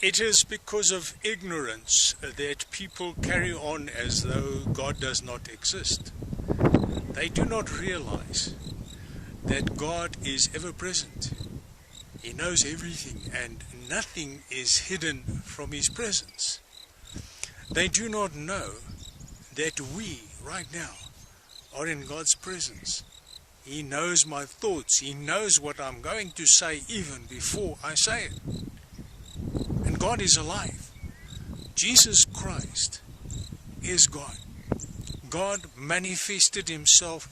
It is because of ignorance that people carry on as though God does not exist. They do not realize that God is ever present. He knows everything and nothing is hidden from His presence. They do not know that we, right now, are in God's presence. He knows my thoughts. He knows what I'm going to say even before I say it. God is alive. Jesus Christ is God. God manifested himself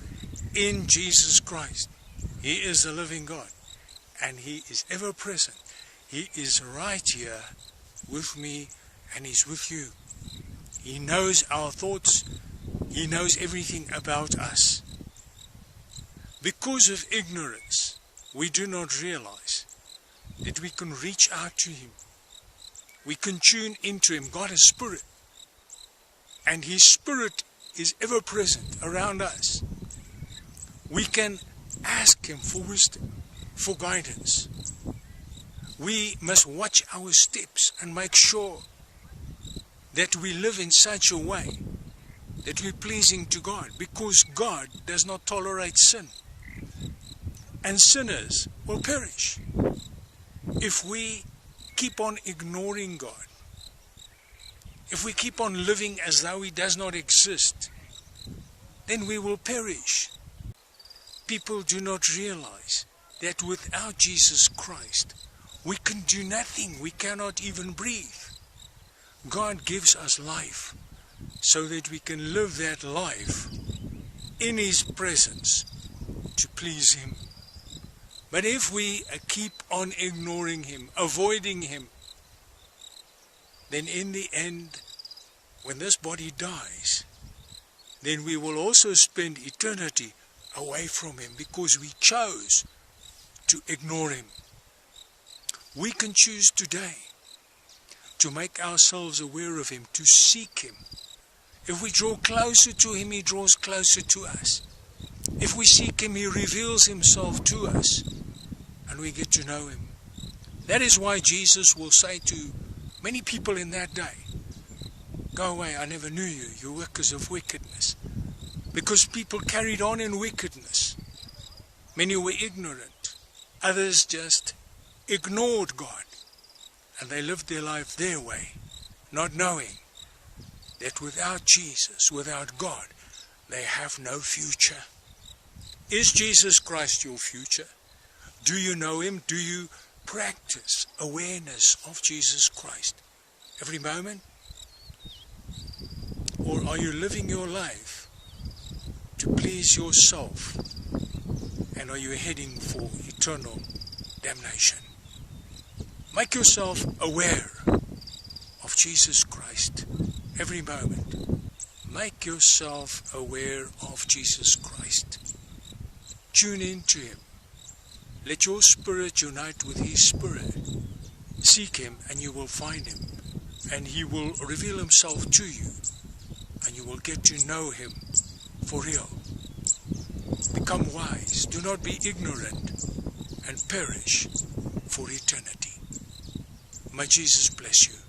in Jesus Christ. He is the living God and he is ever present. He is right here with me and he's with you. He knows our thoughts. He knows everything about us. Because of ignorance, we do not realize that we can reach out to him. We can tune into him. God is spirit. And his spirit is ever present around us. We can ask him for wisdom, for guidance. We must watch our steps and make sure that we live in such a way that we're pleasing to God because God does not tolerate sin. And sinners will perish if we keep on ignoring God if we keep on living as though He does not exist, then we will perish. People do not realize that without Jesus Christ, we can do nothing. We cannot even breathe. God gives us life so that we can live that life in His presence to please Him. But if we uh, keep on ignoring Him, avoiding Him, then in the end, when this body dies, then we will also spend eternity away from Him because we chose to ignore Him. We can choose today to make ourselves aware of Him, to seek Him. If we draw closer to Him, He draws closer to us. If we seek Him, He reveals Himself to us and we get to know Him. That is why Jesus will say to Many people in that day, go away, I never knew you, you workers of wickedness. Because people carried on in wickedness. Many were ignorant. Others just ignored God. And they lived their life their way, not knowing that without Jesus, without God, they have no future. Is Jesus Christ your future? Do you know Him? Do you practice awareness of Jesus Christ every moment? Or are you living your life to please yourself and are you heading for eternal damnation? Make yourself aware of Jesus Christ every moment. Make yourself aware of Jesus Christ. Tune in to Him. Let your spirit unite with His spirit. Seek Him and you will find Him. And He will reveal Himself to you. And you will get to know Him for real. Become wise. Do not be ignorant and perish for eternity. May Jesus bless you.